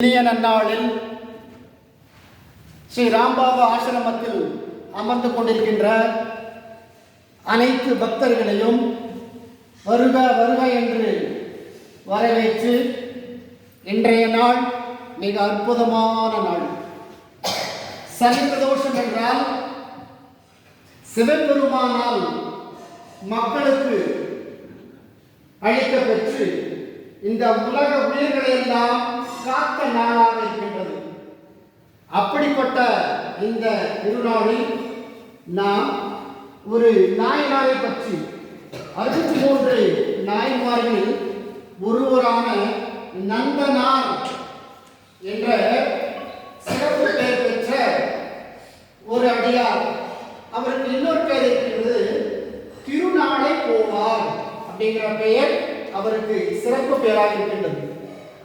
இனிய நன்னாளில் ஸ்ரீ ராம்பாபா ஆசிரமத்தில் அமர்ந்து கொண்டிருக்கின்ற அனைத்து பக்தர்களையும் வருக வருக என்று வரவேற்று இன்றைய நாள் மிக அற்புதமான நாள். சனி பிரதோஷம் என்றால் சிவபெருமானால் மக்களுக்கு அழைக்கப்பெற்று இந்த உலக உயிர்களை எல்லாம் காத்த நாளாக இருக்கின்றது. அப்படிப்பட்ட இந்த திருநாளில் நாம் ஒரு நாயனாரை பற்றி அறுபத்தி மூன்று நாயன்மார்களில் ஒருவரான நந்தனார் என்ற சிறப்பு பெயர் பெற்ற ஒரு அடியார். அவருக்கு இன்னொரு பெயர் இருக்கிறது திருநாளை போவார் அப்படிங்கிற பெயர் அவருக்கு சிறப்பு பெயராக இருக்கின்றது.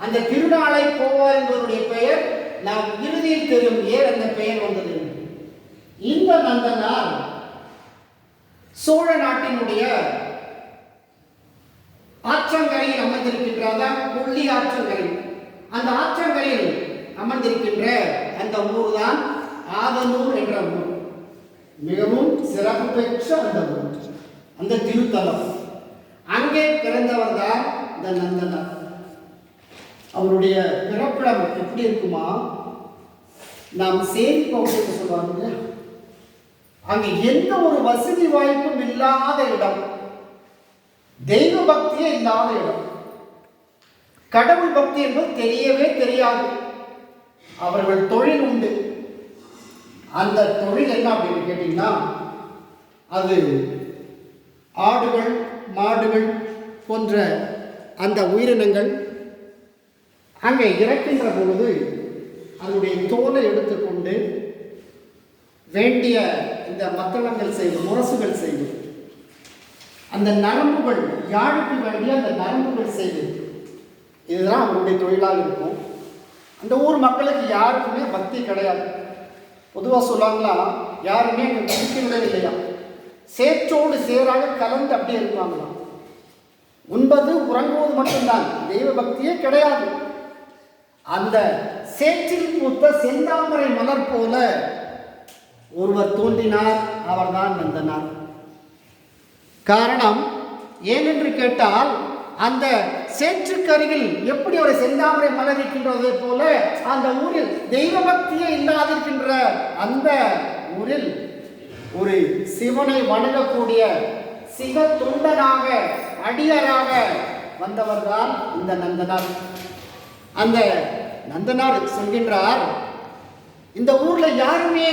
அந்த திருநாளை போவார் என்பவருடைய பெயர் நாம் இறுதியில் தெரியும் ஏன் அந்த பெயர் வந்தது? இந்த நந்தனார் சோழ நாட்டினுடைய ஆற்றங்கரையில் அமர்ந்திருக்கின்றதான் கொல்லி ஆற்றங்கரை. அந்த ஆற்றங்கரையில் அமர்ந்திருக்கின்ற அந்த ஊர் தான் ஆதனூர் என்ற ஊர். மிகவும் சிறப்பு பெற்ற அந்த ஊர். அந்த திருத்தலம். அங்கே பிறந்தவர் தான் இந்த நந்தனார். அவருடைய பிறப்பிடம் எப்படி இருக்குமா? நாம் சேரி பகுதின்னு சொல்லுவாங்க அங்கு அங்கே எந்த ஒரு வசதி வாய்ப்பும் இல்லாத இடம். தெய்வ பக்தியே இல்லாத இடம். கடவுள் பக்தி என்பது தெரியவே தெரியாது. அவர்கள் தொழில் உண்டு. அந்த தொழில் என்ன அப்படின்னு கேட்டீங்கன்னா அது ஆடுகள் மாடுகள் போன்ற அந்த உயிரினங்கள் அங்கே இறக்கின்ற பொழுது அதனுடைய தோலை எடுத்துக்கொண்டு வேண்டிய இந்த மத்தளங்கள் செய்து முரசுகள் செய்து அந்த நரம்புகள் யாழுக்கு வேண்டிய அந்த நரம்புகள் செய்து இதுதான் அவருடைய தொழிலாக இருக்கும். அந்த ஊர் மக்களுக்கு யாருக்குமே பக்தி கிடையாது. பொதுவாக சொல்லுவாங்களா யாருமே அங்கே பக்தியுடைய இல்லையா சேற்றோடு சேராக கலந்து அப்படியே இருப்பாங்களாம் உண்பது உறங்குவது மட்டும்தான். தெய்வ பக்தியே கிடையாது. அந்த சேற்றில் பூத்த செந்தாமரை மலர் போல ஒருவர் தோன்றினார் அவர்தான் நந்தனார். காரணம் ஏனென்று கேட்டால் அந்த சேற்றுக்கருகில் எப்படி ஒரு செந்தாமரை மலர் இருக்கின்றது போல அந்த ஊரில் தெய்வ பக்தியே இல்லாதிருக்கின்ற அந்த ஊரில் ஒரு சிவனை வணங்கக்கூடிய சிவ தொண்டனாக அடியராக வந்தவர்தான் இந்த நந்தனார். அந்த நந்தனார் சொல்கின்றார் இந்த ஊர்ல யாருமே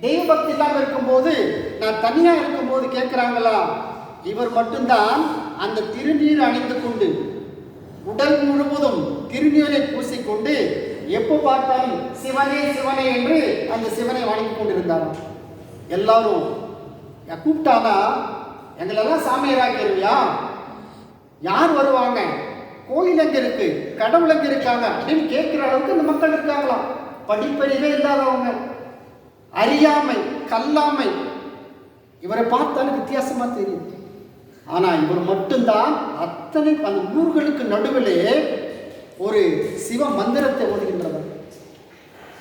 தெய்வ பக்தி இல்லாமல் இருக்கும்போது நான் தனியா இருக்கும்போது கேட்கிறாங்களா? இவர் மட்டும்தான் அந்த திருநீர் அணிந்து கொண்டு உடல் முழுவதும் திருநீரை பூசிக்கொண்டு எப்போ பார்த்தாலும் சிவனே சிவனே என்று அந்த சிவனை வணங்கி கொண்டிருந்தாராம் எல்லாரும் "யா, கூப்பிட்டானா? எங்களெல்லாம் இருவியா யார் வருவாங்க? கோயில் எங்க இருக்கு கடவுள் எங்க இருக்காங்க அப்படின்னு கேட்கிற அளவுக்கு இந்த மக்கள் இருக்காங்களாம். படிப்பறிவே இல்லாதவங்க. அறியாமை கல்லாமை. இவரை பார்த்தாலும் வித்தியாசமா தெரியும். ஆனா இவர் மட்டும்தான் அத்தனை அந்த ஊர்களுக்கு நடுவிலே ஒரு சிவ மந்திரத்தை ஓதுகின்றவர்.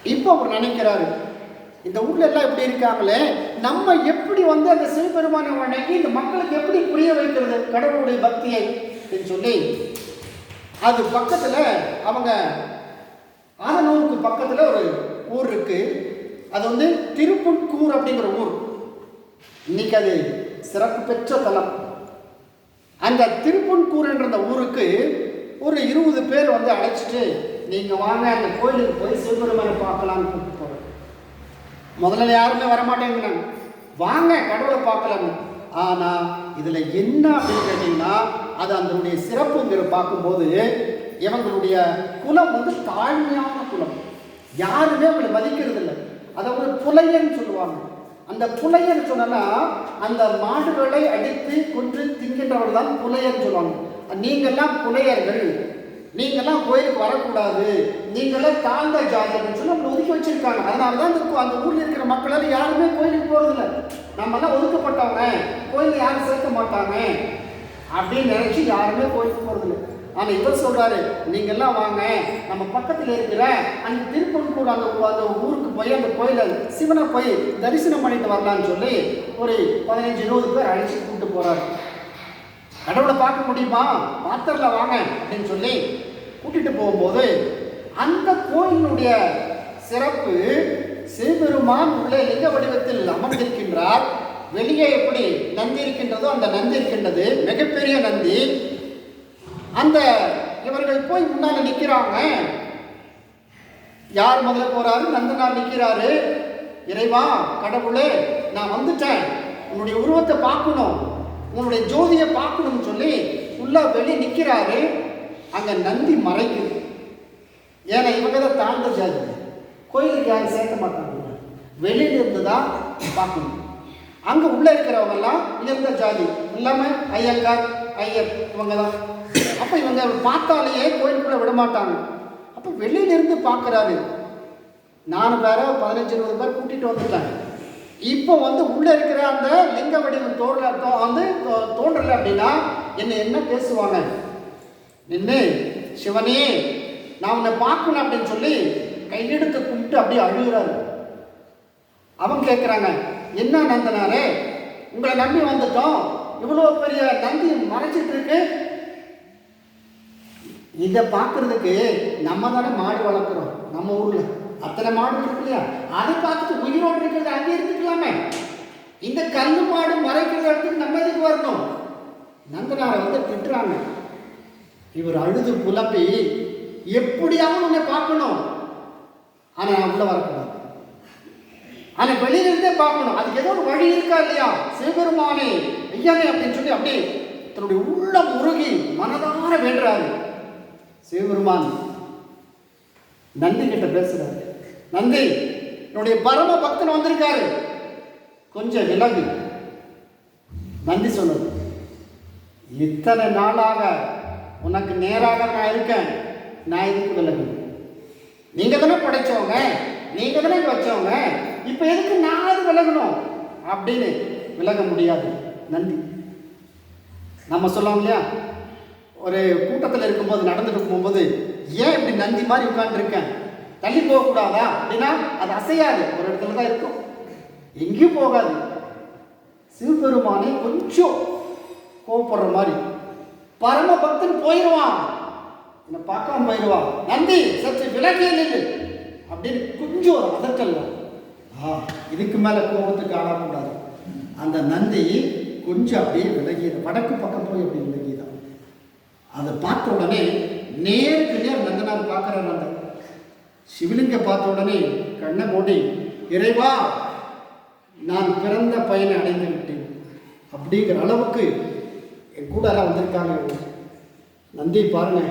இப்போ அவர் நினைக்கிறாரு இந்த ஊர்ல எல்லாம் எப்படி இருக்காங்களே நம்ம எப்படி வந்து அந்த சிவபெருமானை வணங்கி இந்த மக்களுக்கு எப்படி புரிய வைக்கிறது? கடவுளுடைய பக்தியை. அப்படின்னு சொல்லி அது பக்கத்தில் அவங்க ஆதனூருக்கு பக்கத்தில் ஒரு ஊர் இருக்கு. அது வந்து திருப்புட்கூர் அப்படிங்கிற ஊர். இன்னைக்கு அது சிறப்பு பெற்ற தலம். அந்த திருப்புன்கூர் என்ற அந்த ஊருக்கு ஒரு இருபது பேர் வந்து அழைச்சிட்டு நீங்கள் வாங்க அந்த கோயிலுக்கு போய் சிவபெருமானை பார்க்கலாம்னு கூப்பிட்டு போறோம் முதல்ல யாருமே வரமாட்டேங்கிறாங்க. வாங்க கடவுளை பார்க்கலாங்க ஆனால் இதில் என்ன அப்படின்னு கேட்டிங்கன்னா அது அதனுடைய சிறப்புங்கிற பார்க்கும்போது இவங்களுடைய குலம் வந்து தாழ்மையான குலம். யாருமே அவங்களை மதிக்கிறது இல்லை அதை ஒரு புலையன்னு சொல்லுவாங்க. அந்த புலையன்னு சொன்னா அந்த மாடுகளை அடித்து கொன்று தின்கின்றவர் தான் புலையன்னு சொல்லுவாங்க. நீங்கள்லாம் புலையர்கள். நீங்கள்லாம் கோயிலுக்கு வரக்கூடாது. நீங்களாம் தாழ்ந்த ஜாதின்னு சொல்லி நம்மளை ஒதுக்கி வச்சிருக்காங்க. அதனால தான் அந்த ஊரில் இருக்கிற மக்களால் யாருமே கோயிலுக்கு போறதில்ல. நம்மலாம் ஒதுக்கப்பட்டவங்க. கோயிலில் யாரும் சேர்க்க மாட்டாங்க. அப்படின்னு நினைச்சு யாருமே கோயிலுக்கு போகிறதில்ல ஆனா இவர் சொல்றாரு நீங்க எல்லாம் வாங்க நம்ம பக்கத்துல இருக்கிற அந்த திருப்பன்கூர் அந்த அந்த ஊருக்கு போய் அந்த கோயில சிவனை போய் தரிசனம் பண்ணிட்டு வரலாம்னு சொல்லி ஒரு பதினஞ்சு இருபது பேர் அழைச்சி கூப்பிட்டு போறாரு. கடவுளை பார்க்க முடியுமா? பாத்திரல வாங்க அப்படின்னு சொல்லி கூட்டிட்டு போகும்போது அந்த கோயிலுடைய சிறப்பு சிவபெருமான் உள்ளே லிங்க வடிவத்தில் அமர்ந்திருக்கின்றார்? வெளியே எப்படி நந்தி இருக்கின்றதோ அந்த நந்தி இருக்கின்றது மிகப்பெரிய நந்தி. அந்த இவர்கள் போய் முன்னால நிற்கிறாங்க யார் முதல்ல போறாரு? நந்தனார் நிற்கிறாரு இறைவா கடவுளே நான் வந்துட்டேன். உன்னுடைய உருவத்தை பார்க்கணும். உன்னுடைய ஜோதியை பார்க்கணும்னு சொல்லி உள்ள வெளியே நிற்கிறாரு அங்க நந்தி மறைக்குது. ஏன்னா இவங்க தான் தாழ்ந்த ஜாதி. கோயிலுக்கு யாரும் சேர்க்க மாட்டாங்க. வெளியில இருந்து தான் பார்க்கணும். அங்க உள்ள இருக்கிறவங்க எல்லாம் உயர்ந்த ஜாதி. எல்லாமே ஐயங்கார் ஐயர் இவங்க தான் அப்ப இவங்க பார்த்தாலேயே கோயிலுக்குள்ள விட மாட்டாங்க அப்ப வெளியில இருந்து பார்க்கறாரு. நானும் பதினஞ்சு இருபது பேர் கூட்டிட்டு வந்துட்டாங்க இப்போ வந்து உள்ளே இருக்கிற அந்த லிங்க வடிவம் தோன்றல வந்து தோ- அப்படின்னா என்ன என்ன பேசுவாங்க? நின்று சிவனே நான் உன்னை பார்க்கணும் அப்படின்னு சொல்லி கையெடுத்து கும்பிட்டு அப்படியே அழுகுறாரு. அவன் கேட்குறாங்க என்ன நந்தனாரே? உங்களை நம்பி வந்துட்டோம். இவ்வளோ பெரிய நந்தி மறைச்சிட்டு இருக்கு இதை பார்க்கறதுக்கு நம்ம தானே மாடு வளர்க்குறோம். நம்ம ஊரில். அத்தனை மாடு இருக்கு இல்லையா? அதை பார்த்துட்டு உயிரோடு இருக்கிறது அங்கே இருந்துக்கலாமே. இந்த கல் மாடு மறைக்கிற இடத்துக்கு நம்ம எதுக்கு வரணும்? நந்தனாரை வந்து திட்டுறாங்க. இவர் அழுது புலப்பி எப்படியாவது உன்னை பார்க்கணும். ஆனால் நான் உள்ளே வரக்கூடாது. ஆனா வெளியில இருந்தே பார்க்கணும். அதுக்கு ஏதோ ஒரு வழி இருக்கா இல்லையா? சிவபெருமானே ஐயானே அப்படின்னு சொல்லி அப்படியே தன்னுடைய உள்ளம் முருகி மனதார வேண்டுறாரு. சிவபெருமான் நந்தி கிட்ட பேசுறாரு. நந்தி என்னுடைய பரம பக்தன் வந்திருக்காரு. கொஞ்சம் விலகு நந்தி சொன்னது இத்தனை நாளாக உனக்கு நேராக நான் இருக்கேன். நான் இதுக்கு விலகு நீங்க தானே படைச்சவங்க. நீங்க தானே வச்சவங்க. இப்போ எதுக்கு நான் அது விலகணும்? அப்படின்னு விலக முடியாது. நன்றி. நம்ம சொல்லலாம் இல்லையா? ஒரு கூட்டத்தில் இருக்கும்போது நடந்துட்டு போகும்போது ஏன் இப்படி நந்தி மாதிரி உட்காந்துருக்கேன் தள்ளி போகக்கூடாதா? அப்படின்னா அது அசையாது. ஒரு இடத்துல தான் இருக்கும். எங்கேயும் போகாது. சிவபெருமானே கொஞ்சம் கோவப்படுற மாதிரி பரம பக்தன் போயிடுவான் என்னை பார்க்காம போயிடுவான் நந்தி சற்று விலகிய நின்று அப்படின்னு கொஞ்சம் ஒரு அதட்டல் இதுக்கு மேலே கோபத்துக்கு ஆளக்கூடாது அந்த நந்தி கொஞ்சம் அப்படியே விலகியது. வடக்கு பக்கம் போய் அப்படி விலகிதான் அதை பார்த்த உடனே நேருக்கு நேர் நந்தனார் பார்க்குறாரு அந்த சிவலிங்க பார்த்த உடனே கண்ணை மூடி இறைவா நான் பிறந்த பயனை அடைந்து விட்டேன். அப்படிங்கிற அளவுக்கு என் கூட எல்லாம் வந்திருக்காங்க நந்தி பாருங்க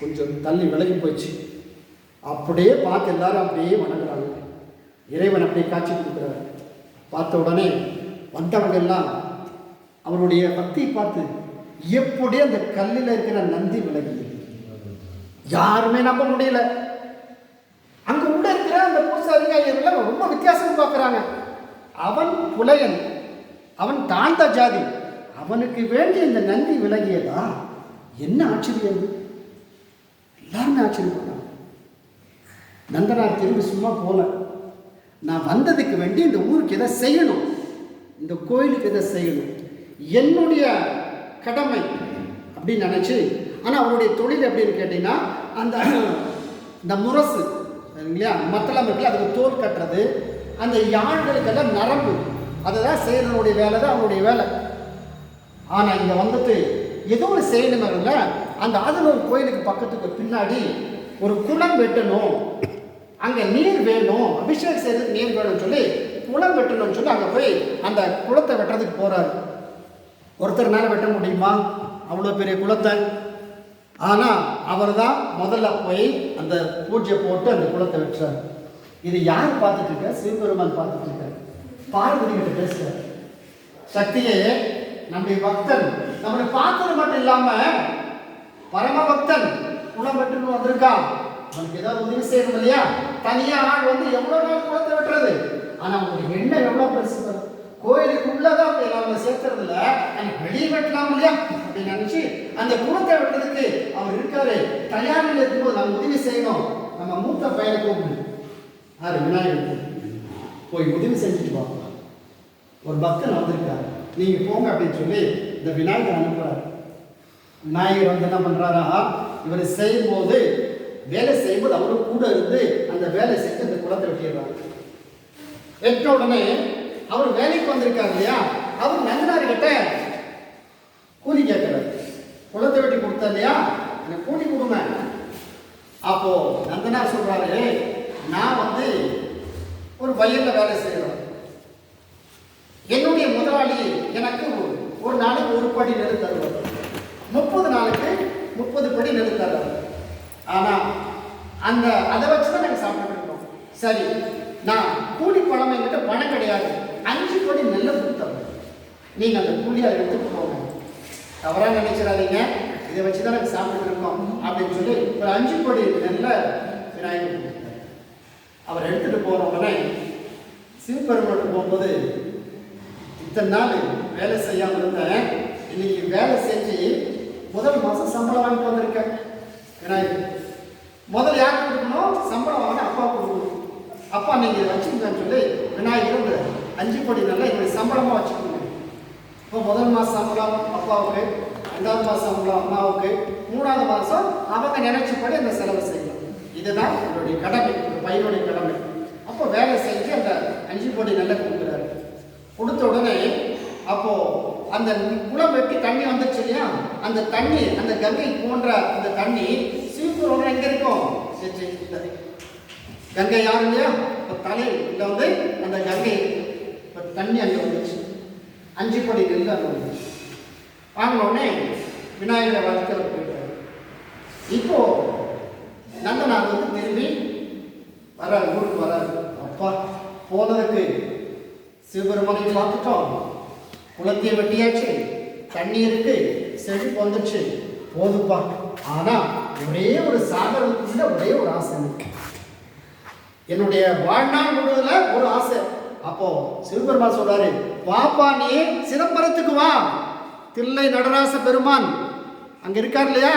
கொஞ்சம் தள்ளி விலகி போச்சு அப்படியே பார்த்து எல்லாரும் அப்படியே வணங்குறாங்க. இறைவன் அப்படியே காட்சி கொடுக்குறாரு. பார்த்த உடனே வந்தவங்க எல்லாம் அவருடைய பக்தியை பார்த்து எப்படி அந்த கல்லில் இருக்கிற நந்தி விலகியது யாருமே நம்ப முடியல. அங்க உள்ள இருக்கிற அந்த பூசாரிங்க எல்லாம் ரொம்ப வித்தியாசம் பார்க்குறாங்க. அவன் புலையன் அவன் தாழ்ந்த ஜாதி. அவனுக்கு வேண்டிய இந்த நந்தி விலகியதா? என்ன ஆச்சரியம்? எல்லாருமே ஆச்சரியப்படுறாங்க. நந்தனார் திரும்பி சும்மா போல. நான் வந்ததுக்கு வேண்டி இந்த ஊருக்கு எதை செய்யணும்? இந்த கோயிலுக்கு எதை செய்யணும்? என்னுடைய கடமை அப்படின்னு நினச்சி ஆனால் அவருடைய தொழில் எப்படின்னு கேட்டிங்கன்னா அந்த இந்த முரசு இல்லையா மத்தளம் இருக்குல்ல அதுக்கு தோல் கட்டுறது அந்த யாழ்களுக்கெல்லாம் நரம்பு. அதை தான் செய்கிறனுடைய வேலை தான் அவனுடைய வேலை. ஆனால் இங்கே வந்துட்டு ஏதோ ஒரு செய்யணுமில்ல அந்த ஆதனூர் கோயிலுக்கு பக்கத்துக்கு பின்னாடி ஒரு குளம் வெட்டணும். அங்கே நீர் வேணும் அபிஷேகம் செய்யறதுக்கு நீர் வேணும்னு சொல்லி குளம் வெட்டணும்னு சொல்லி அங்கே போய் அந்த குளத்தை வெட்டுறதுக்கு போகிறாரு ஒருத்தர்னால வெட்ட முடியுமா? அவ்வளோ பெரிய குளத்தை. ஆனால் அவர் தான் முதல்ல போய் அந்த பூஜை போட்டு அந்த குளத்தை வெட்டுறாரு. இது யார் பார்த்துட்டு இருக்க? சிவபெருமான் பார்த்துட்டு இருக்காரு பார்வதி கிட்ட பேசுகிறார் சக்தியே நம்முடைய பக்தன் நம்மளை பார்த்தது மட்டும் இல்லாமல் பரம பக்தன் குளம் வெட்டுன்னு வந்திருக்கான். அவனுக்கு ஏதாவது உதவி செய்யணும் இல்லையா? தனியா ஆள் வந்து எவ்வளவு நாள் குளத்தை வெட்டுறது ஆனா அவனுக்கு எண்ணம் எவ்வளவு பெருசு வரும் கோயிலுக்குள்ளதான் அப்படி நம்ம சேர்க்கறதுல எனக்கு வெளியே வெட்டலாம் இல்லையா? அப்படின்னு நினைச்சு அந்த குளத்தை வெட்டுறதுக்கு அவர் இருக்காரு. தயாரில் இருக்கும்போது நம்ம உதவி செய்யணும். நம்ம மூத்த பையனை கூப்பிடு. யாரு விநாயகர் போய் உதவி செஞ்சுட்டு பார்க்கலாம் ஒரு பக்தன் வந்திருக்காரு. நீங்க போங்க அப்படின்னு சொல்லி இந்த விநாயகர் அனுப்புறாரு. விநாயகர் வந்து என்ன பண்றாரா? இவர் செய்யும்போது வேலை செய்யும்போது அவரும் கூட இருந்து அந்த வேலை செஞ்சு அந்த குளத்தை வெட்டிடுறாரு. வெட்ட உடனே அவர் வேலைக்கு வந்திருக்காரு இல்லையா? அவர் நந்தனார் கிட்ட கூலி கேட்கிறார். குளத்தை வெட்டி கொடுத்தா இல்லையா? எனக்கு கூலி கொடுங்க. அப்போ நந்தனார் சொல்றாரு நான் வந்து ஒரு வயல்ல வேலை செய்கிறோம் என்னுடைய முதலாளி எனக்கு ஒரு- ஒரு நாளைக்கு ஒரு படி நெல் தருவார். முப்பது நாளுக்கு முப்பது படி நெல் தருவார். ஆனா அந்த அதை வச்சு தான் நாங்கள் சாப்பிட்டு இருக்கோம். சரி நான் கூலி பணம் என்கிட்ட பணம் கிடையாது. அஞ்சு கோடி நெல்லை கொடுத்தேன் நீங்க அந்த கூலியை எடுத்துட்டு போங்க. தவறா நினைச்சிடாதீங்க. இதை வச்சு தான் நாங்கள் சாப்பிட்டு இருக்கோம் அப்படின்னு சொல்லி ஒரு அஞ்சு கோடி நெல்ல விநாயகர் கொடுத்தார். அவர் எடுத்துட்டு போன உடனே போகும்போது இத்தனை நாள் வேலை செய்யாமல் இருந்தேன். இன்னைக்கு வேலை செஞ்சு முதல் மாதம் சம்பளம் வாங்கிட்டு வந்திருக்கேன். விநாயகர். முதல்ல யாருக்கு கொடுக்கணும்? சம்பளம் வாங்கின அப்பா கொடுக்கணும். அப்பா நீங்கள் வச்சுக்கங்கன்னு சொல்லி விநாயகர் இந்த அஞ்சு கோடி நல்லா என்னுடைய சம்பளமாக வச்சுக்கணும் இப்போ முதல் மாதம் சம்பளம் அப்பாவுக்கு ரெண்டாவது மாதம் சம்பளம் அம்மாவுக்கு மூணாவது மாதம் அவங்க நினைச்சபடி அந்த செலவு செய்யணும். இதுதான் என்னுடைய கடமை பையனுடைய கடமை. அப்போ வேலை செஞ்சு அந்த அஞ்சு கோடி நல்லா கொடுக்குறாரு. கொடுத்த உடனே அப்போ அந்த குளம் வெட்டி தண்ணி வந்துச்சு இல்லையா? அந்த தண்ணி அந்த கங்கை போன்ற அந்த தண்ணி சீக்கிரம் எங்க இருக்கும்? சரி, சரி, இல்லை. கங்கை யாரும் இல்லையா? இப்போ தலை இல்லை வந்து அந்த கங்கை. இப்போ தண்ணி அங்கே வந்துச்சு அஞ்சு படி நெல் அங்கே வந்துச்சு வாங்கின உடனே விநாயகரை வளர்க்கிற போயிட்டாரு. இப்போ நந்தனார் வந்து திரும்பி வராரு ஊருக்கு வராரு அப்பா போனதுக்கு சிவபெருமானை பார்த்துட்டோம். குளத்தையை வெட்டியாச்சு. தண்ணி இருக்கு செழிப்பு வந்துச்சு போதுப்பா. ஆனால் ஒரே ஒரு சாகரத்துக்குள்ள ஒரே ஒரு ஆசை என்னுடைய வாழ்நாள் முழுவதுல ஒரு ஆசை. அப்போ சிவபெருமான் சொல்றாரு வாப்பா நீ சிதம்பரத்துக்கு வா. தில்லை நடராச பெருமான். அங்க இருக்கார் இல்லையா?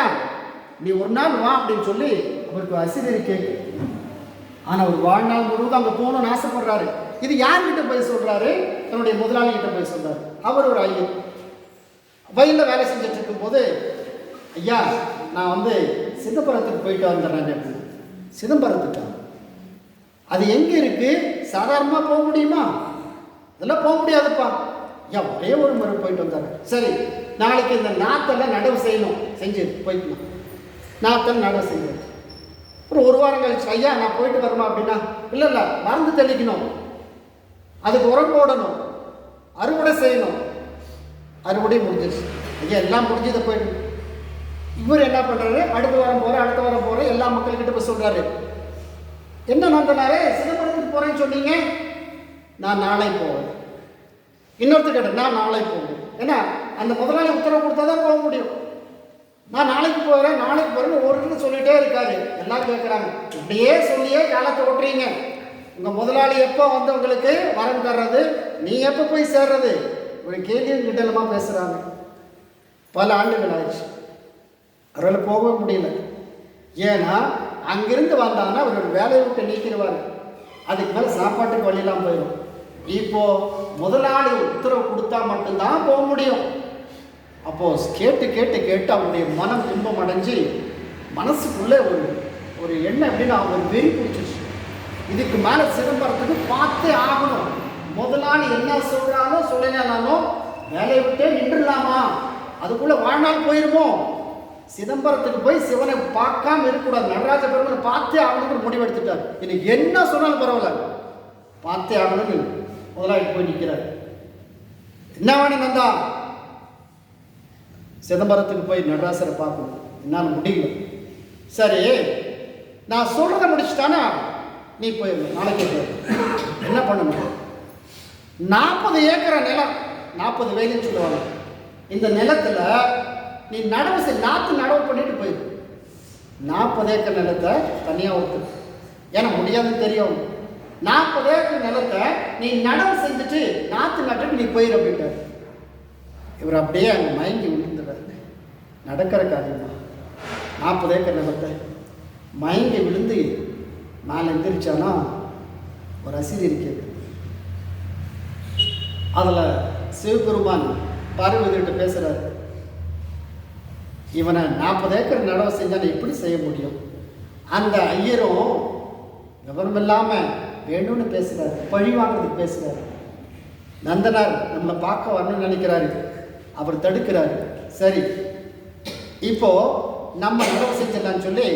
நீ ஒரு நாள் வா அப்படின்னு சொல்லி அவருக்கு அசிரியர் கேட்கு ஆனா ஒரு வாழ்நாள் முழுவதும் அங்க போகணும்னு ஆசைப்படுறாரு. இது யார்கிட்ட போய் சொல்றாரு? தன்னுடைய முதலாளி கிட்ட போய் சொல்றாரு. அவர் ஒரு ஐயன். வயல்ல வேலை செஞ்சுட்டு இருக்கும்போது ஐயா நான் வந்து சிதம்பரத்துக்கு போயிட்டு வந்துடுறேன் சிதம்பரத்துக்கு? அது எங்கே இருக்குது சாதாரணமாக போக முடியுமா? அதெல்லாம் போக முடியாதுப்பா. ஐயா ஒரே ஒரு முறை போயிட்டு வந்துடுறேன் சரி நாளைக்கு இந்த நாத்தெல்லாம் நடவு செய்யணும். செஞ்சு போய்க்கலாம் நாத்தல் நடவு செய்யணும் அப்புறம் ஒரு வாரம் கழிச்சு ஐயா நான் போயிட்டு வரமா அப்படின்னா? இல்லை இல்லை மருந்து தெளிக்கணும். அதுக்கு உரம் போடணும். அறுவடை செய்யணும். அறுவடை முடிஞ்சிருச்சு. ஐயா எல்லாம் முடிஞ்சதை போயிட்டு இவர் என்ன பண்ணுறாரு அடுத்த வாரம் போகிறேன் அடுத்த வாரம் போகிறேன் எல்லா மக்கள்கிட்ட போய் சொல்கிறாரு என்ன நந்தனாரே சிதம்பரத்துக்கு போகிறேன்னு சொன்னீங்க. நான் நாளை போவேன். இன்னொருத்தர் கேட்டேன் நான் நாளை போவேன். ஏன்னா அந்த முதலாளி உத்தரவு கொடுத்தா தான் போக முடியும். நான் நாளைக்கு போகிறேன் நாளைக்கு போகிறேன்னு ஒருத்தர் சொல்லிகிட்டே இருக்காரு. எல்லாம் கேட்குறாங்க இப்படியே சொல்லியே காலத்தை ஓட்டுறீங்க. உங்கள் முதலாளி எப்போ வந்து உங்களுக்கு வரம் தர்றது? நீ எப்போ போய் சேர்றது? ஒரு கேள்வியும் கிட்டலமாக பேசுகிறாங்க பல ஆண்டுகள் ஆயிடுச்சு. அவரால் போகவே முடியல. ஏன்னா அங்கிருந்து வந்தாங்கன்னா அவர்கள் வேலையை விட்டு நீக்கிடுவார். அதுக்கு மேலே சாப்பாட்டுக்கு வழியெல்லாம் போயிடும். இப்போ முதலாளி உத்தரவு கொடுத்தா மட்டும்தான் போக முடியும். அப்போது கேட்டு கேட்டு கேட்டு அவனுடைய மனம் துன்பம் அடைஞ்சு மனசுக்குள்ளே ஒரு ஒரு எண்ணம் அப்படின்னு அவங்க வெறி பிடிச்சிருச்சு. இதுக்கு மேலே சிதம்பரத்துக்கு பார்த்தே ஆகணும். முதலாளி என்ன சொல்றாலும் சொல்லினாலும் வேலையை விட்டே நின்றுடலாமா? அதுக்குள்ளே வாழ்நாள் போயிருமோ? சிதம்பரத்துக்கு போய் சிவனை பார்க்காம இருக்கக்கூடாது. நடராஜ பெருமனை பார்த்தே ஆகணும்னு முடிவெடுத்துட்டார் இன்னைக்கு என்ன சொன்னாலும் பரவாயில்ல. பார்த்தே ஆகணும்னு முதலாளி போய் நிற்கிறார் என்ன வேணும் நந்தா? சிதம்பரத்துக்கு போய் நடராசரை பார்க்கணும். என்னால் முடியல. சரி நான் சொல்கிறத முடிச்சுட்டானா? நீ போய் நாளைக்கு என்ன பண்ணணும்? நாற்பது ஏக்கரை நிலம் நாற்பது வேலைன்னு சொல்லுவாங்க. இந்த நிலத்தில் நீ நடவு செய் நாற்று நடவு பண்ணிட்டு போயிரு. நாற்பது ஏக்கர் நிலத்தை தனியாக ஒத்து ஏன்னா முடியாதுன்னு தெரியும். நாற்பது ஏக்கர் நிலத்தை நீ நடவு செஞ்சுட்டு நாற்று நட்டுட்டு நீ போயிரு அப்படின்ட்டார். இவர் அப்படியே அங்கே மயங்கி விழுந்துடுறாரு. நடக்கிற காரியமா? நாற்பது ஏக்கர் நிலத்தை மயங்கி விழுந்து மேலே எந்திரிச்சானா ஒரு அசிரியர் கேட்குது அதில் சிவபெருமான் பார்வதிகிட்ட பேசுகிறாரு இவனை நாற்பது ஏக்கர் நடவு செஞ்சால் எப்படி செய்ய முடியும்? அந்த ஐயரும் விவரம் இல்லாமல் வேணும்னு பேசுகிறார் பழி வாங்குறதுக்கு பேசுகிறாரு நந்தனார் நம்மளை பார்க்க வரணும்னு நினைக்கிறாரு. அவர் தடுக்கிறாரு. சரி இப்போ நம்ம நடவு செஞ்சிடலாம்னு சொல்லி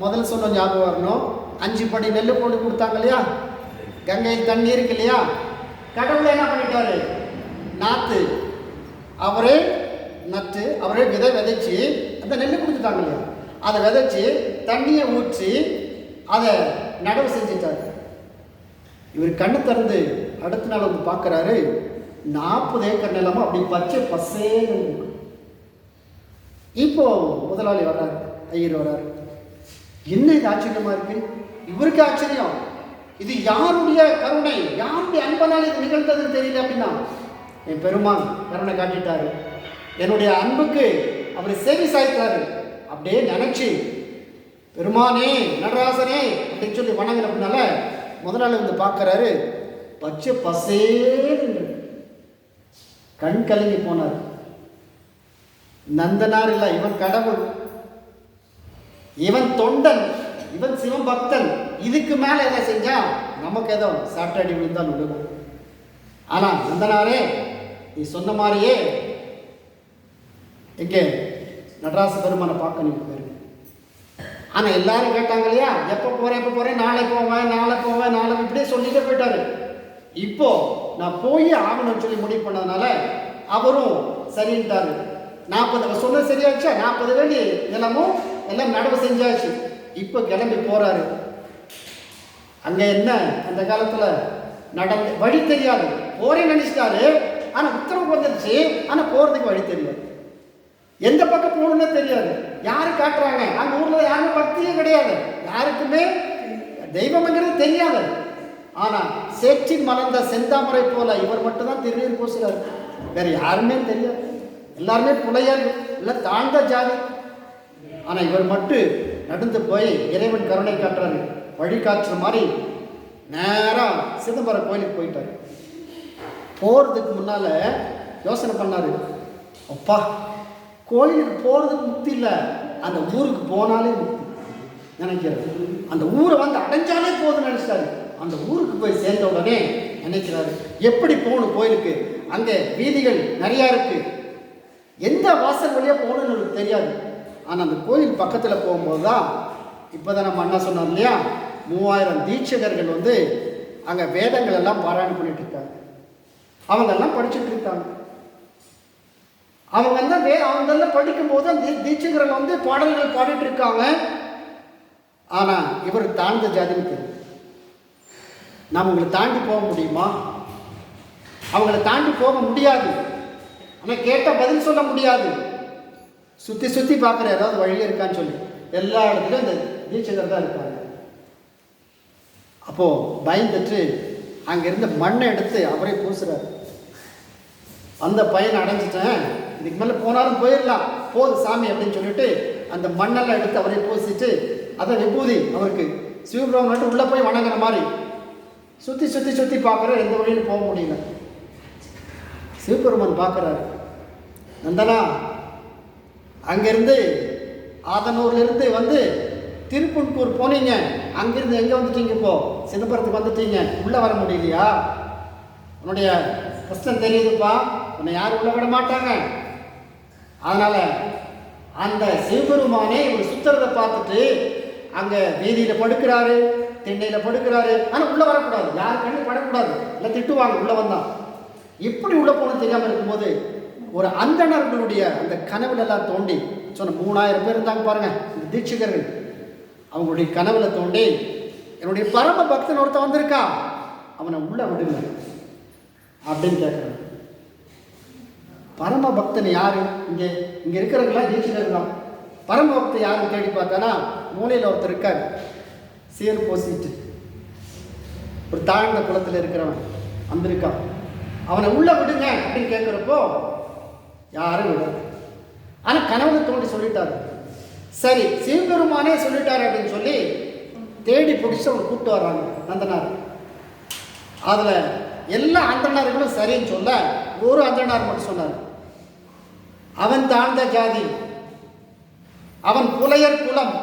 முதல்ல சொன்ன ஞாபகம் வரணும். அஞ்சு படி நெல் போட்டு கொடுத்தாங்க இல்லையா? கங்கையில் தண்ணி இருக்கு இல்லையா? கடவுள் என்ன பண்ணிட்டாரு? நாத்து. அவரே நட்டு அவரே விதை விதைச்சி அந்த நெல் கொடுத்துட்டாங்க இல்லையா? அதை விதைச்சி தண்ணியை ஊற்றி அதை நடவு செஞ்சிட்டாரு. இவர் கண்ணு திறந்து அடுத்த நாள் வந்து பார்க்குறாரு நாற்பது ஏக்கர் நிலமும் அப்படி பச்சை பசேன்னு இப்போ முதலாளி வர்றாரு ஐயர் வர்றாரு. என்ன இது ஆச்சரியமா இருக்கு? இவருக்கு ஆச்சரியம். இது யாருடைய கருணை? யாருடைய அன்பனால் இது நிகழ்ந்ததுன்னு தெரியல அப்படின்னா என் பெருமான் கருணை காட்டிட்டாரு. என்னுடைய அன்புக்கு அவரை செவி சாய்த்தார். அப்படியே நினைச்சு பெருமானே நடராசனே அப்படின்னு சொல்லி வணங்கல அப்படின்னால முதலாளி வந்து பார்க்குறாரு. பச்சை பசேன்னு கண் கலங்கி போனார். நந்தனார் இல்லை இவன் கடவுள். இவன் தொண்டன் இவன் சிவன் பக்தன் இதுக்கு மேலே என்ன செஞ்சா நமக்கு ஏதோ சாட்டடி விழுந்தான் விழுகும். ஆனால் நந்தனாரே நீ சொன்ன மாதிரியே எங்கே? நடராச பெருமானை பார்க்க நீங்கள் போயிருங்க ஆனால் எல்லாரும் கேட்டாங்க இல்லையா? எப்போ போகிறேன் எப்போ போகிறேன் நாளை போவேன் நாளை போவேன் நாளை இப்படியே சொல்லிட்டே போயிட்டாரு. இப்போ நான் போய் ஆகணும்னு சொல்லி முடிவு பண்ணதுனால அவரும் சரின்ட்டாரு. நாற்பது அவர் சொன்னது சரியாச்சா? நாற்பது வேண்டி நிலமும் எல்லாம் நடவு செஞ்சாச்சு. இப்போ கிளம்பி போறாரு. அங்க என்ன? அந்த காலத்துல நடந்து வழி தெரியாது. போறேன்னு நினைச்சிட்டாரு. ஆனா உத்தரவு வந்துருச்சு. ஆனா போறதுக்கு வழி தெரியாது எந்த பக்கம் போகணும்னே தெரியாது. யாரு காட்டுறாங்க? அந்த ஊரில் யாருமே பக்தியே கிடையாது. யாருக்குமே தெய்வம்ங்கிறது தெரியாது. ஆனால் சேற்றி மலர்ந்த செந்தாமரை போல இவர் மட்டும்தான் திருநீர் பூசுறாரு. வேற யாருமே தெரியாது. எல்லாருமே புலையல் இல்லை தாழ்ந்த ஜாதி. ஆனால் இவர் மட்டும் நடந்து போய் இறைவன் கருணை காட்டுறாரு. வழி காட்டுற மாதிரி நேராக சிதம்பரம் கோயிலுக்கு போயிட்டாரு. போகிறதுக்கு முன்னால் யோசனை பண்ணாரு. அப்பா கோயிலுக்கு போகிறதுக்கு முக்தி இல்லை. அந்த ஊருக்கு போனாலே முக்தி. நினைக்கிறாரு. அந்த ஊரை வந்து அடைஞ்சாலே போதும்னு நினைச்சாரு. அந்த ஊருக்கு போய் சேர்ந்த உடனே நினைக்கிறாரு எப்படி போகணும் கோயிலுக்கு? அங்கே வீதிகள் நிறையா இருக்கு. எந்த வாசல் வழியாக போகணும்னு எனக்கு தெரியாது. ஆனால் அந்த கோயில் பக்கத்தில் போகும்போது தான் இப்போ தான் நம்ம அண்ணா சொன்னோம் இல்லையா? மூவாயிரம் தீட்சகர்கள் வந்து அங்கே வேதங்கள் எல்லாம் பாராயணம் பண்ணிட்டு இருக்காங்க. அவங்க எல்லாம் படிச்சுட்டு இருக்காங்க. அவங்க வந்து வே அவங்க படிக்கும்போது அந்த தீ- வந்து பாடல்கள் பாடிட்டு இருக்காங்க ஆனால் இவர் தாழ்ந்த ஜாதின்னு தெரியும் நாம் உங்களை தாண்டி போக முடியுமா? அவங்கள தாண்டி போக முடியாது. ஆனால் கேட்டால் பதில் சொல்ல முடியாது. சுற்றி சுற்றி பார்க்குற ஏதாவது வழி இருக்கான்னு சொல்லி. எல்லா இடத்துலையும் இந்த தீட்சகர் தான் இருப்பாங்க. அப்போது பயந்துட்டு அங்கேருந்து மண்ணை எடுத்து அவரே பூசுறாரு. அந்த பையன் அடைஞ்சிட்டேன். இதுக்கு மேலே போனாலும் போயிடலாம். போது சாமி அப்படின்னு சொல்லிட்டு அந்த மண்ணெல்லாம் எடுத்து அவரே பூசிட்டு அதை விபூதி அவருக்கு சிவபிரமன் உள்ளே போய் வணங்குற மாதிரி சுற்றி சுற்றி சுற்றி பார்க்குற எந்த வழியிலும் போக முடியல. சிவபெருமான் பார்க்குறாரு. நந்தனா அங்கேருந்து ஆதனூர்லேருந்து வந்து திருப்புன்கூர் போனீங்க. அங்கேருந்து எங்கே வந்துட்டீங்க இப்போ? சிதம்பரத்துக்கு வந்துட்டீங்க. உள்ளே வர முடியலையா? உன்னுடைய கஷ்டம் தெரியுதுப்பா. உன்னை யாரும் உள்ளே விட மாட்டாங்க. அதனால் அந்த சிவபெருமானே இவர் சுத்துறதை பார்த்துட்டு அங்கே வீதியில் படுக்கிறாரு திண்ணையில் படுக்கிறாரு. ஆனால் உள்ளே வரக்கூடாது. யார் கண்ணு படக்கூடாது. இல்லை திட்டுவாங்க. உள்ளே வந்தான் எப்படி உள்ளே போகணும்னு தெரியாமல் இருக்கும்போது ஒரு அந்தணர்களுடைய அந்த கனவுல எல்லாம் தோண்டி சொன்ன மூணாயிரம் பேர் இருந்தாங்க பாருங்க இந்த தீட்சிகர்கள் அவங்களுடைய கனவுல தோண்டி என்னுடைய பரம பக்தன் ஒருத்தன் வந்திருக்கா. அவனை உள்ள விடுங்க. அப்படின்னு கேட்குறாங்க பரம பக்தன் யாரு? இங்கே இங்கே இருக்கிறவங்களாம் ஜெயிச்சுட்டு தான் பரம பக்தன் யாருன்னு தேடி பார்த்தானா? மூலையில் ஒருத்தர் இருக்கார். சீர் பூசிட்டு ஒரு தாழ்ந்த குளத்தில் இருக்கிறவன் வந்திருக்கான். அவனை உள்ள விடுங்க அப்படின்னு கேட்குறப்போ யாரும் விடாது ஆனால் கனவுல தோண்டி சொல்லிட்டாரு. சரி சிவபெருமானே சொல்லிட்டாரு அப்படின்னு சொல்லி தேடி பிடிச்சி அவங்க கூப்பிட்டு வர்றாங்க நந்தனார். அதில் எல்லா அந்தனார்களும் சரின்னு சொல்ல ஒரு அந்தனார் மட்டும் சொன்னார். அவன் தாழ்ந்த ஜாதி. அவன் புலையர் குலம்.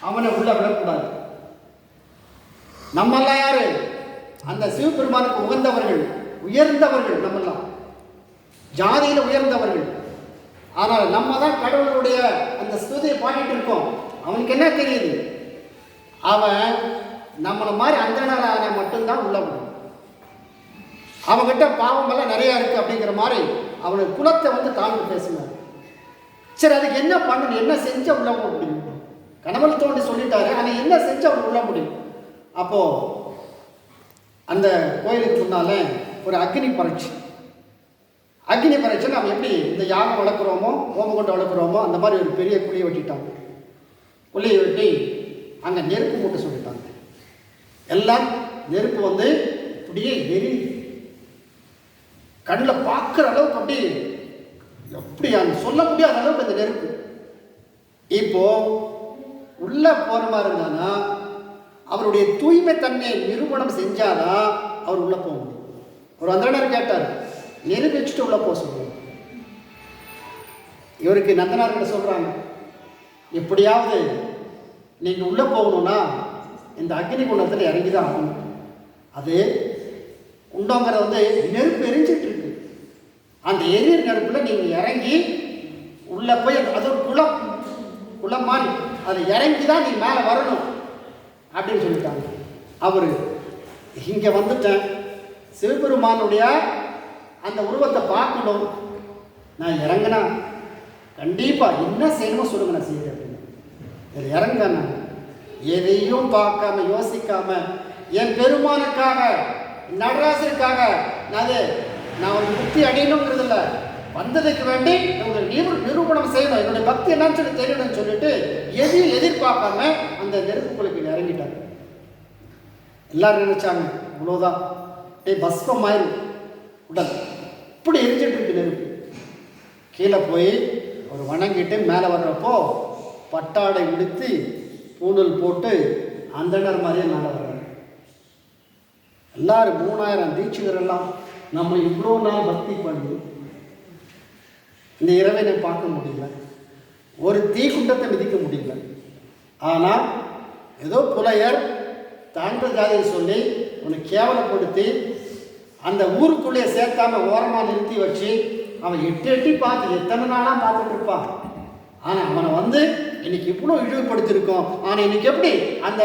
அவனை உள்ள விடக்கூடாது. நம்மெல்லாம் யாரு? அந்த சிவபெருமானுக்கு உகந்தவர்கள் உயர்ந்தவர்கள் நம்மெல்லாம். ஜாதியில் உயர்ந்தவர்கள். ஆனால் நம்ம தான் கடவுளுடைய அந்த ஸ்துதியை பாடிட்டு இருக்கோம். அவனுக்கு என்ன தெரியுது? அவன் நம்மளை மாதிரி அந்தனரான மட்டும்தான் உள்ள முடியும் அவன்கிட்ட பாவமெல்லாம் நிறைய இருக்கு அப்படிங்கிற மாதிரி அவனுக்கு குலத்தை வந்து தாழ்ந்து பேசினார். சரி அதுக்கு என்ன பண்ணணும்? என்ன செஞ்ச உள்ள முடியும்? கணவன் தோண்டி சொல்லிட்டாரு ஆனால் என்ன செஞ்ச அவர் உள்ள முடியும்? அப்போ அந்த கோயிலுக்கு முன்னால ஒரு அக்னி பரட்சி. அக்னி பரட்சி நம்ம எப்படி இந்த யாகம் வளர்க்குறோமோ ஹோமகுண்டம் வளர்க்குறோமோ அந்த மாதிரி ஒரு பெரிய குழியை வெட்டிட்டாங்க குழியை வெட்டி அங்கே நெருப்பு மூட்ட சொல்லிட்டாங்க. எல்லாம் நெருப்பு வந்து அப்படியே எரி கண்ணில் பார்க்குற அளவுக்கு அப்படி எப்படி அந்த சொல்ல முடியாத அளவுக்கு அந்த நெருப்பு. இப்போ உள்ள போற மாதிரி இருந்தானா அவருடைய தூய்மை தன்மையை நிரூபணம் செஞ்சாதான் அவர் உள்ள போக முடியும். ஒரு அந்தனர் கேட்டார் நிரூபிச்சுட்டு உள்ள போக சொல்லுவோம் இவருக்கு நந்தனார்கிட்ட சொல்றாங்க எப்படியாவது நீங்க உள்ள போகணும்னா இந்த அக்னி குண்டத்தில் இறங்கி தான் ஆகணும். அது உண்டோங்கிறத வந்து நெருப்பு எரிஞ்சிட்டு அந்த எரியிற நெருப்புல நீங்க இறங்கி உள்ள போய் அது- ஒரு குளம் குளம் மாதிரி. அதை இறங்கி தான் நீ மேலே வரணும் அப்படின்னு சொல்லிட்டாங்க. அவர் இங்கே வந்துட்டேன். சிவபெருமானுடைய அந்த உருவத்தை பார்க்கணும். நான் இறங்கினா கண்டிப்பாக என்ன செய்யணுமோ சொல்லுங்க நான் செய்கிறேன் அப்படின்னு. இதில் இறங்க நான். எதையும் பார்க்காம யோசிக்காம என் பெருமானுக்காக நடராசருக்காக நான் அது நான் ஒரு முக்தி அடையணுங்கிறது இல்லை. வந்ததுக்கு வேண்டி உங்களுக்கு நிரூ நிரூபணம் செய்யணும். என்னுடைய பக்தி என்னன்னு சொல்லி தெரியணும்னு சொல்லிட்டு எதையும் எதிர்பார்க்காம அந்த நெருப்புக்குழுக்கு இறங்கிட்டாங்க எல்லாரும் நினைச்சாங்க இவ்வளோதான் டேய் பஸ்பம் ஆயிரும். உடல். இப்படி எரிஞ்சிட்டு இருக்கு நெருப்பு. கீழே போய் ஒரு வணங்கிட்டு மேலே வர்றப்போ பட்டாடை உடுத்தி பூணல் போட்டு அந்தனர் மாதிரியே மேலே வர்றாங்க எல்லாரும் மூணாயிரம் தீட்சிதர் எல்லாம் நம்ம இவ்வளோ நாள் பக்தி பண்ணி இந்த இறைவனை பார்க்க முடியல. ஒரு தீக்குண்டத்தை மிதிக்க முடியல. ஆனால் ஏதோ புலையர் தாழ்ந்த ஜாதியை சொல்லி உன்னை கேவலப்படுத்தி அந்த ஊருக்குள்ளே சேர்க்காம ஓரமாக நிறுத்தி வச்சு அவன் எட்டு எட்டி பார்த்து எத்தனை நாளாக பார்த்துட்டு இருப்பான். ஆனால் அவனை வந்து இன்னைக்கு இவ்வளோ இழிவுபடுத்தியிருக்கோம். ஆனால் இன்னைக்கு எப்படி அந்த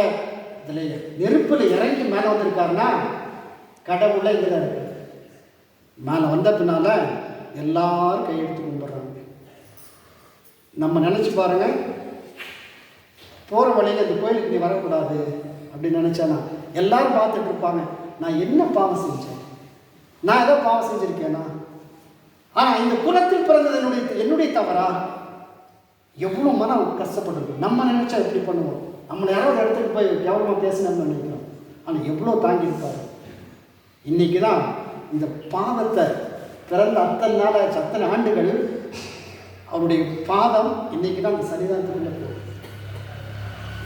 இதில் நெருப்பில் இறங்கி மேலே வந்திருக்காருன்னா கடவுளை இதில் இருக்கு மேலே வந்த பின்னால் எல்லாரும் கையெடுத்து கும்பிட்றாங்க. நம்ம நினச்சி பாருங்கள் போகிற வழியில் இந்த கோயிலுக்கு நீ வரக்கூடாது அப்படின்னு நினச்சானா எல்லாரும் பார்த்துட்டு இருப்பாங்க. நான் என்ன பாவம் செஞ்சேன்? நான் ஏதோ பாவம் செஞ்சுருக்கேனா? ஆனால் இந்த குலத்தில் பிறந்தது என்னுடைய என்னுடைய தவறா? எவ்வளோ மனம் கஷ்டப்படுது நம்ம நினச்சா எப்படி பண்ணுவோம்? நம்மளை யாராவது இடத்துக்கு போய் கேவலமாக பேசணும்னு நினைக்கிறோம். ஆனால் எவ்வளோ தாங்கியிருப்பாரு? இன்னைக்கு தான் இந்த பாதத்தை பிறந்த அத்தனை நாள் அத்தனை ஆண்டுகள் அவருடைய பாதம் இன்னைக்கு தான் அந்த சன்னிதானத்துக்குள்ளே போகும்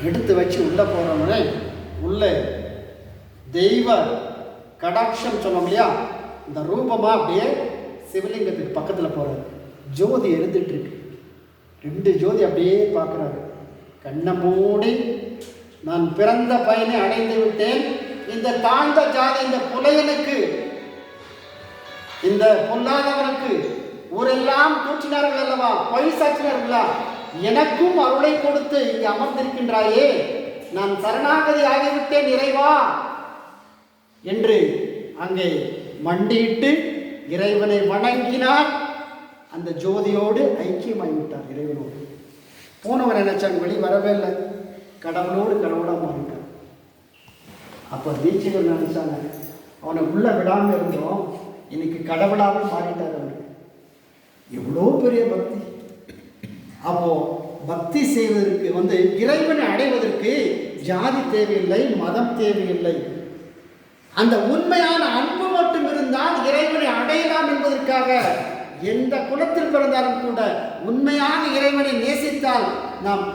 எடுத்து வச்சு உள்ளே போகிறவனே உள்ளே தெய்வ கடாட்சம் சொன்னோம் இல்லையா? இந்த ரூபமாக அப்படியே சிவலிங்கத்துக்கு பக்கத்தில் போகிறாரு ஜோதி எழுந்துட்டு இருக்கு ரெண்டு ஜோதி அப்படியே பார்க்குறாரு. கண்ணை மூடி நான் பிறந்த பயனை அடைந்து விட்டேன். இந்த தாழ்ந்த ஜாதி இந்த புலையனுக்கு இந்த பொல்லாதவனுக்கு ஊரெல்லாம் தூற்றினார்கள் அல்லவா? பொய் சாற்றினார்களா? எனக்கும் அருளை கொடுத்து இங்கே அமர்ந்திருக்கின்றாயே. நான் சரணாகதி ஆகிவிட்டேன் இறைவா. என்று அங்கே மண்டியிட்டு இறைவனை வணங்கினார். அந்த ஜோதியோடு ஐக்கியமாகிவிட்டார் இறைவனோடு. போனவர் நினைச்சாங்க வெளி வரவே இல்லை. கடவுளோடு கடவுளாக மாறிட்டார். அப்போ தீட்சிகள் நினைச்சாங்க அவனை உள்ள விடாமல் இருந்தோம். இன்னைக்கு கடவுளாக மாறிட்டார் அவர். எவ்வளோ பெரிய பக்தி. அப்போ பக்தி செய்வதற்கு வந்து இறைவனை அடைவதற்கு ஜாதி தேவையில்லை மதம் தேவையில்லை. அந்த உண்மையான அன்பு மட்டும் இருந்தால் இறைவனை அடையலாம் என்பதற்காக எந்த குலத்தில் பிறந்தாலும் கூட உண்மையான இறைவனை நேசித்தால் நாம்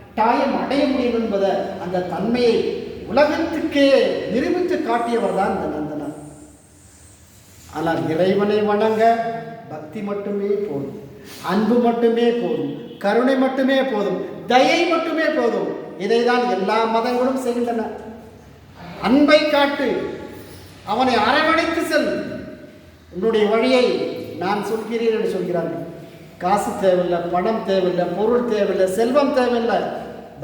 கட்டாயம் அடைய முடியும் என்பதை அந்த தன்மையை உலகத்துக்கே நிரூபித்து காட்டியவர் தான் இந்த நந்தன். ஆனால் இறைவனை வணங்க பக்தி மட்டுமே போதும் அன்பு மட்டுமே போதும் கருணை மட்டுமே போதும் தயை மட்டுமே போதும். இதை தான் எல்லா மதங்களும் செய்கின்றன. அன்பை காட்டு அவனை அரவணைத்து செல். உன்னுடைய வழியை நான் சொல்கிறேன் என்று சொல்கிறார்கள். காசு தேவையில்லை பணம் தேவையில்லை பொருள் தேவையில்லை செல்வம் தேவையில்லை.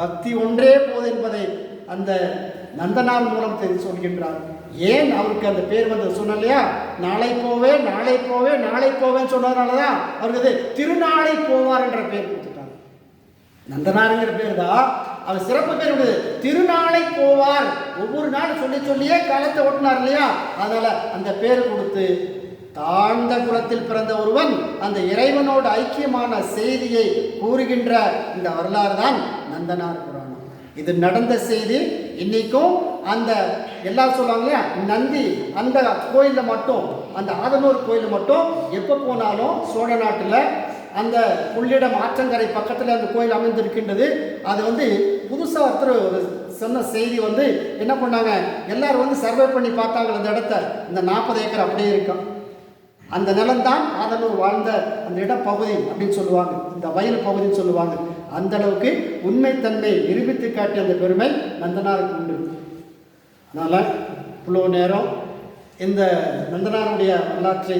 பக்தி ஒன்றே போது என்பதை அந்த நந்தனார் மூலம் தெரிந்து சொல்கின்றார். ஏன் அவருக்கு அந்த பேர் வந்து இல்லையா நாளை போவேன் நாளை போவேன் நாளை போவேன்னு சொன்னதுனால தான் அவருக்கு அது திருநாளை போவார் என்ற பேர் கொடுத்துட்டாங்க. நந்தனாருங்கிற பேர் தான் அவர் சிறப்பு பேர் உண்டு திருநாளை போவார். ஒவ்வொரு நாள் சொல்லி சொல்லியே காலத்தை ஓட்டினார் இல்லையா அதனால அந்த பேர் கொடுத்து தாழ்ந்த குலத்தில் பிறந்த ஒருவன் அந்த இறைவனோடு ஐக்கியமான செய்தியை கூறுகின்ற இந்த வரலாறு தான் நந்தனார் புராணம். இது நடந்த செய்தி இன்னைக்கும் அந்த எல்லாரும் சொல்லுவாங்க இல்லையா நந்தி அந்த கோயிலில் மட்டும் அந்த ஆதனூர் கோயிலில் மட்டும் எப்போ போனாலும் சோழ நாட்டில் அந்த புள்ளிடம் ஆற்றங்கரை பக்கத்தில் அந்த கோயில் அமைந்திருக்கின்றது. அது வந்து புதுசாக ஒருத்தர் ஒரு சொன்ன செய்தி வந்து என்ன பண்ணாங்க? எல்லாரும் வந்து சர்வே பண்ணி பார்த்தாங்க அந்த இடத்த. இந்த நாற்பது ஏக்கர் அப்படியே இருக்கும் அந்த நிலம்தான் ஆதனூர் வாழ்ந்த அந்த இடப்பகுதி அப்படின்னு சொல்லுவாங்க. இந்த வயல் பகுதின்னு சொல்லுவாங்க. அந்த அளவுக்கு உண்மைத்தன்மை நிரூபித்து காட்டிய அந்த பெருமை நந்தனாருக்கு உண்டு. அதனால் இவ்வளோ நேரம் இந்த நந்தனாருடைய வரலாற்றை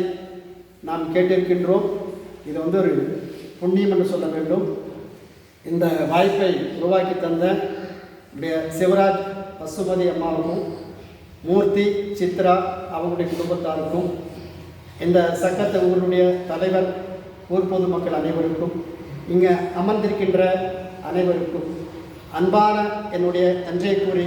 நாம் கேட்டிருக்கின்றோம். இது வந்து ஒரு புண்ணியம் என்று சொல்ல வேண்டும். இந்த வாய்ப்பை உருவாக்கி தந்த சிவராஜ் பசுமதி அம்மாவுக்கும் மூர்த்தி சித்ரா அவங்களுடைய குடும்பத்தாருக்கும் இந்த சக்கத்த ஊருடைய தலைவர் ஊர் பொதுமக்கள் அனைவருக்கும் இங்கே அமர்ந்திருக்கின்ற அனைவருக்கும் அன்பான என்னுடைய நன்றியை கூறி